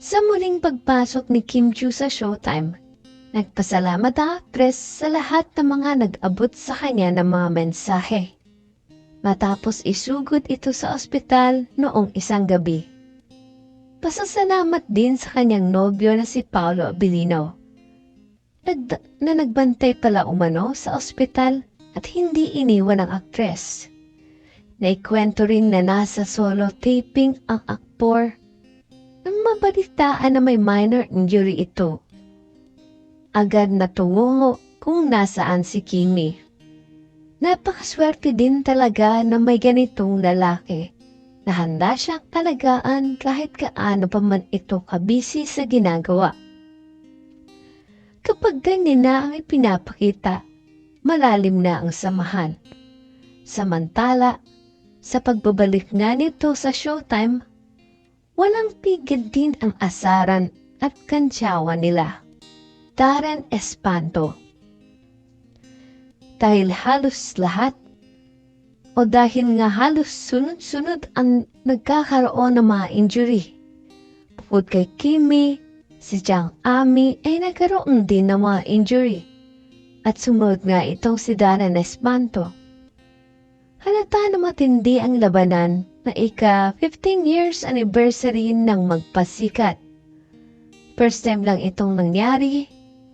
Sa muling pagpasok ni Kim Chu sa Showtime, nagpasalamat ang actress sa lahat ng mga nag-abot sa kanya ng mga mensahe. Matapos isugod ito sa ospital noong isang gabi. Pasasalamat din sa kanyang nobyo na si Paolo Abilino. Nagda- na nagbantay pala umano sa ospital at hindi iniwan ng aktres. Naikwento rin na nasa solo taping ang aktor mabalitaan na may minor injury ito. Agad na tungo kung nasaan si Kimi. Napakaswerte din talaga na may ganitong lalaki na handa siyang alagaan kahit kaano pa man ito kabisi sa ginagawa. Kapag ganyan na ang ipinapakita, malalim na ang samahan. Samantala, sa pagbabalik nga nito sa showtime, walang pigil din ang asaran at kantsawan nila. Darren Espanto Dahil halos lahat o dahil nga halos sunod-sunod ang nagkakaroon ng mga injury. Bukod kay Kimi, si Jiang Ami ay nagkaroon din ng mga injury. At sumunod nga itong si Darren Espanto. Halata na matindi ang labanan na ika 15 years anniversary ng magpasikat. First time lang itong nangyari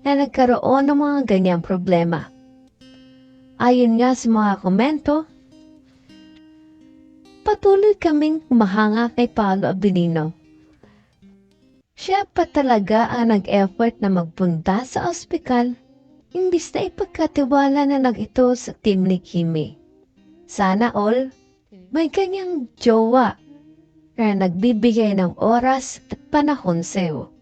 na nagkaroon ng mga ganyang problema. Ayon nga sa mga komento, patuloy kaming mahanga kay Paolo Abilino. Siya pa talaga ang nag-effort na magpunta sa ospital imbis na ipagkatiwala na lang ito sa team ni Kimi. Sana all, may ganyang jowa na nagbibigay ng oras at panahon sa'yo.